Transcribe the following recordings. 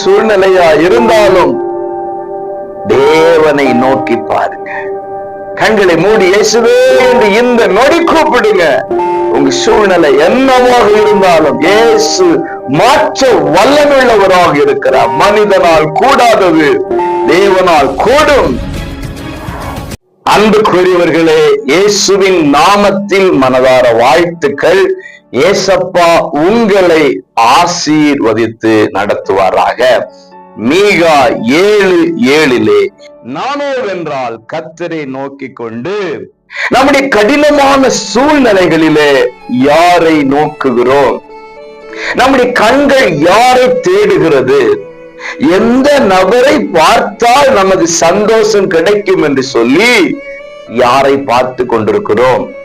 சூழ்நிலையா இருந்தாலும் தேவனை நோக்கி பாருங்க. கண்களை மூடி இயேசுவே என்று இந்த நொடி கூப்பிடுங்க. உங்க சூழ்நிலை என்னவாக இருந்தாலும் இயேசு மாற்ற வல்லமுள்ளவராக இருக்கிறார். மனிதனால் கூடாதது தேவனால் கூடும். அன்புக்குரியவர்களே இயேசுவின் நாமத்தில் மனதார வாழ்த்துக்கள். ஏசப்பா உங்களை ஆசீர்வதித்து நடத்துவாராக. மீகா ஏழு ஏழிலே நானோ என்றால் கத்தரை நோக்கி கொண்டு நம்முடைய கடினமான சூழ்நிலைகளிலே யாரை நோக்குகிறோம்? நம்முடைய கண்கள் யாரை தேடுகிறது? எந்த நபரை பார்த்தால் நமது சந்தோஷம் கிடைக்கும்? என்று சொல்லி யாரை பார்த்து கொண்டிருக்கிறோம்?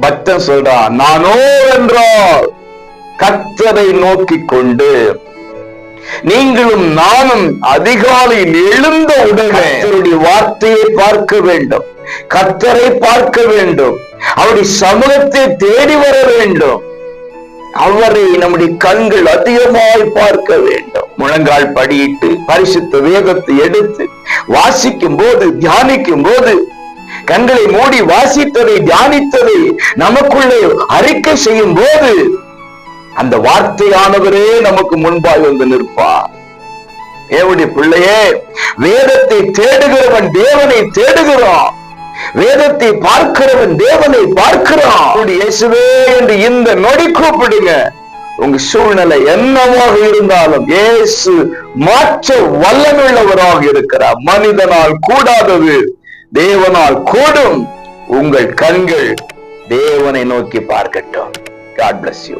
பக்தன் சொல்றான் நானோ என்றால் கத்தரை நோக்கி கொண்டு நீங்களும் நானும் அதிகாலையில் எழுந்த உடனே கர்த்தருடைய வார்த்தையை பார்க்க வேண்டும். கத்தரை பார்க்க வேண்டும். அவருடைய சமூகத்தை தேடி வர வேண்டும். அவரை நம்முடைய கண்கள் அதிகமாய் பார்க்க வேண்டும். முழங்கால் படியிட்டு பரிசுத்த வேகத்தை எடுத்து வாசிக்கும் போது தியானிக்கும் போது கண்களை மூடி வாசித்ததை தியானித்ததை நமக்குள்ளே அறிக்கை செய்யும் போது அந்த வார்த்தையானவரே நமக்கு முன்பாய் வந்து நிற்பார். தேவனுடைய பிள்ளையே வேதத்தை தேடுகிறவன் தேவனை தேடுகிறான். வேதத்தை பார்க்கிறவன் தேவனை பார்க்கிறான். இயேசுவே என்று இந்த நொடி கூப்பிடுங்க. உங்க சூழ்நிலை என்னவாக இருந்தாலும் இயேசு மாற்ற வல்லமுள்ளவராக இருக்கிறார். மனிதனால் கூடாதது தேவனால் கூடும் உங்கள் கண்கள் தேவனை நோக்கி பார்க்கட்டும். God bless you